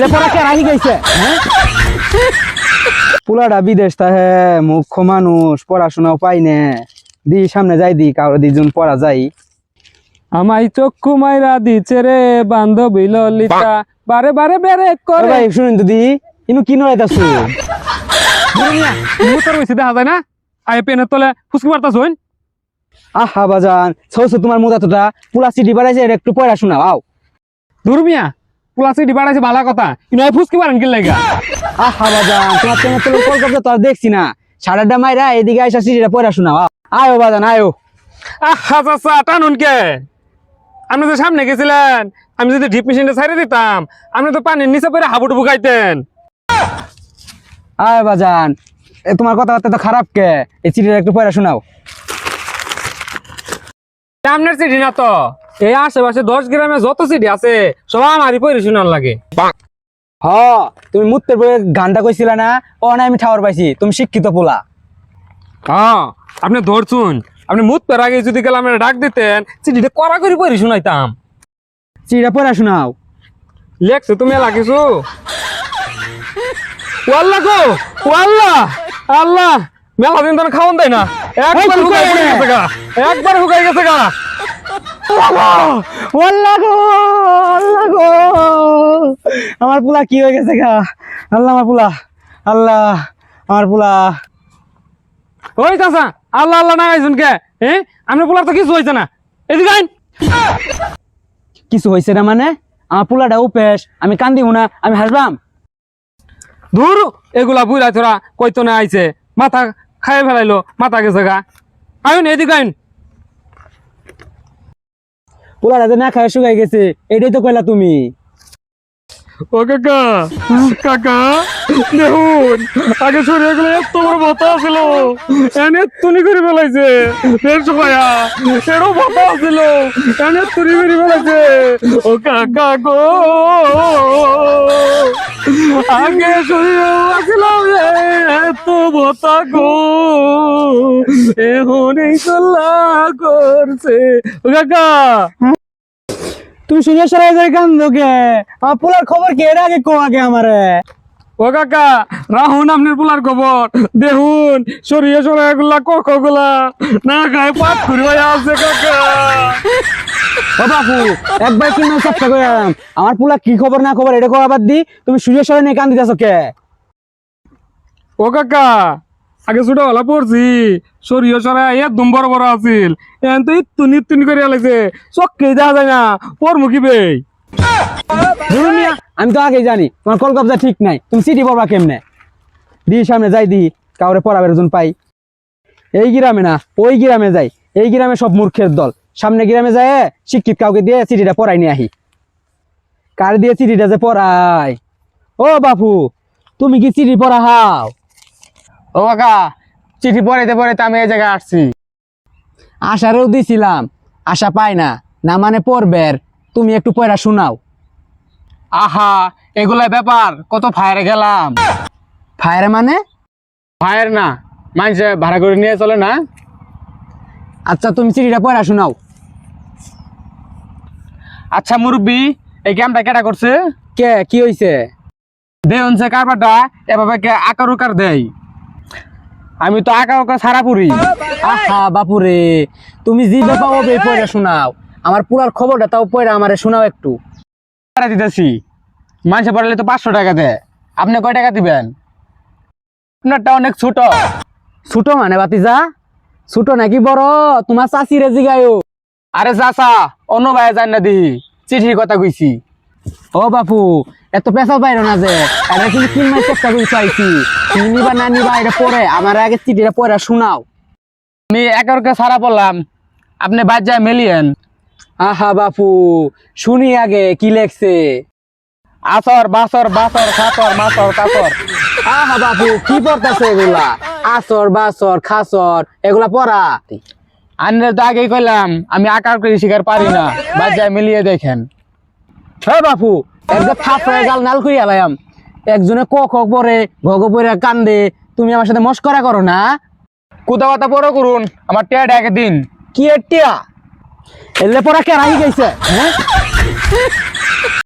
লেপরা কে রাহি গেছে? হ্যাঁ? বিদেশ তাহে মুখ্য মানুষ পড়াশোনাও পাই নে। দি সামনে যাই দি কারও দিজন পড়া যাই। আমাই চক্ষু মাইরা দিছে রে বান্ধবী ললিতা। বারে বারে বেরে করে। ভাই শুনুন তো ইনু কি নড়াইতাছু মুতর হইছে দেখা যায় না? আই তলে ফুসকি মারতাছ হইন? আহা বাজান ছৌছো তোমার মুদা তোটা পুলা সিটি বাড়াইছে একটু পড়াশোনা আও। দূর প্লাস্টিক বাড়াইছে ভালো কথা। কিন্তু ফুসকি আহা বাজান তোমার তো আর দেখছি না। সাড়াটা মাইরা এদিকে আইসা সিটিটা পড়াশোনা আও আয়ো বাজান আয়ো। আহা চাচা টানুন কে? আপনি তো সামনে গেছিলেন আমি যদি ডিপ মেশিনটা ছাইড়ে দিতাম আপনি তো পানির নিচে পড়ে হাবুডুবু খাইতেন আয় বাজান এ তোমার কথাবার্তা তো খারাপ কে? এই চিঠিটা একটু পড়া শোনাও। সামনের সিটি না তো? এই আশেপাশে দশ গ্রামে যত সিটি আছে সব আমারই পরে শোনার লাগে হ তুমি মুত্তের বইয়ে গানটা কইছিলা না? ও না আমি ঠাওয়ার পাইছি। তুমি শিক্ষিত পোলা। হ্যাঁ আপনি ধরছুন। আপনি মুত পের আগে যদি গেলাম ডাক দিতেন চিঠিটা করা করে পরে শুনাইতাম চিঠিটা পড়া শোনাও। লেখছো তুমি লাগিছো ওয়াল্লা গো ওয়াল্লা। আল্লাহ মেলা দিন ধরে খাওয়ান দেয় না। একবার হুকাই? গেছে গা একবার হুকাই গেছে গা আল্লাহ গো আল্লাহ গো আমার পোলা কি হয়ে গেছে গা? আল্লাহ আমার পোলা আল্লাহ আমার পোলা। ওই চাচা আল্লাহ আল্লাহ না গাইছুন কে হ্যাঁ আপনি বলার তো কিছু হয়েছে না। এদিকে আইন। কিছু হয়েছে না মানে? আমার পোলাটা উপেশ আমি কান্দিব না আমি হাসবাম। ধুর এগুলা বুড়া থোড়া কইতো না আইছে। মাথা খাই ফেলাইলো মাথা গেছে গা। আইন এদিকে আইন। পোলাটা যে না খায় শুকাই গেছে, এটাই তো কইলা তুমি। ও কাকা কাকা, দেখুন, আগে শরীর গেলে এত বড় ভতা ছিল, এনে তুনি করে ফেলাইছে ফের সবাইয়া এরও ভতা ছিল, এনে তুনি করে ফেলাইছে। ও কাকা গো। আগে আছিল এত ভতা গো। এখন এই কল্লা করছে কাকা, তুমি শুনে সরাই যাই কান্দো কে আমার খবর কে? এর আগে কো আগে আমারে। ও কাকা রাহুন আপনার পোলার খবর। দেখুন, সরিয়ে সরিয়ে গুলা ককগুলা না খায় পাট করে আছে কাকা। বাপু একবার কি নয় চেষ্টা করে আমার পোলা কি খবর না খবর এটা কবার দি তুমি সুযোগ সরাই নিয়ে কান্দি যাচ্ছ কে? ও কাকা আগে ছোট হলা পড়ছি সরিয়ে সরাই একদম বড় বড় আছিল। এখন তো ইত্তুনি ইত্তুনি করে লাগছে চক্কে দেখা যায় না পর মুখি বে? ধরুন মিয়া, আমি তো আগেই জানি তোমার কলকাতা ঠিক নাই তুমি সিটি পড়বা কেমনে? দি সামনে যাই দি কাউরে পড়াবের জন পাই। এই গ্রামে না ওই গ্রামে যাই এই গ্রামে সব মূর্খের দল। সামনে গ্রামে যায়, শিক্ষিত কাউকে দিয়ে চিঠিটা পড়াই নিয়ে আহি। কার দিয়ে চিঠিটা যে পড়াই ও বাপু, তুমি কি চিঠি পড়া হাও ও কাকা, চিঠি পড়াইতে পড়াইতে আমি এই জায়গায় আসছি। আশারেও দিছিলাম, আশা পাই না না মানে পড়বের তুমি একটু পড়া শোনাও। আহা, এগুলা ব্যাপার, কত ফায়ারে গেলাম। ফায়ারে মানে? ফায়ার না, মানুষে ভাড়া করে নিয়ে চলে না। আচ্ছা তুমি চিঠিটা পড়া শোনাও। আচ্ছা মুরব্বী এই গেমটা কেটা করছে? কে কি হইছে? দেন সে কারবারটা এভাবে কে আকার উকার দেয় আমি তো আঁকা উকা সারা পুরি আহা বাপুরে তুমি জি পড়া শোনাও। আমার পুরার খবরটা তাও পড়া আমারে শোনাও একটু। টাকা দিতেছি। মানুষে পড়ালে তো পাঁচশো টাকা দেয়। আপনি কয় টাকা দিবেন? আপনারটা অনেক ছোট। ছোট মানে বাতিজা ছোট নাকি বড়? তোমার চাষিরে জিগায়ও আরে চাচা, অন্য ভাই জান না দিহি, চিঠির কথা কইছি। ও বাপু, এত পেশা পাইরো না যে কিন্তু তিন মাস চেষ্টা করে চাইছি। নিবা না নিবা, এটা পড়ে আমার আগে চিঠিটা পড়া শোনাও। আমি একারকে সারা পড়লাম, আপনি বাদ যায় মেলিয়েন। আহা বাপু, শুনি আগে কি লেখছে। আসর, বাসর বাসর, খাসর, মাসর, কাসর। আহা বাপু, কি পড়তেছে এগুলা? আসর, বাসর, খাসর, এগুলা পড়া। আন্নের তো আগেই কইলাম আমি আকার করে শিকার পারি না। বাজায় মিলিয়ে দেখেন। হ্যাঁ বাপু একদম ফাঁপড়ে গাল নাল করিয়া লাইম একজনে ক ক পরে ভগ পরে কান্দে তুমি আমার সাথে মস্করা করো না? কোথা কথা পড়ো করুন আমার টিয়া ডেকে দিন কি টিয়া? এলে পড়া কে রাহি গেছে হ্যাঁ?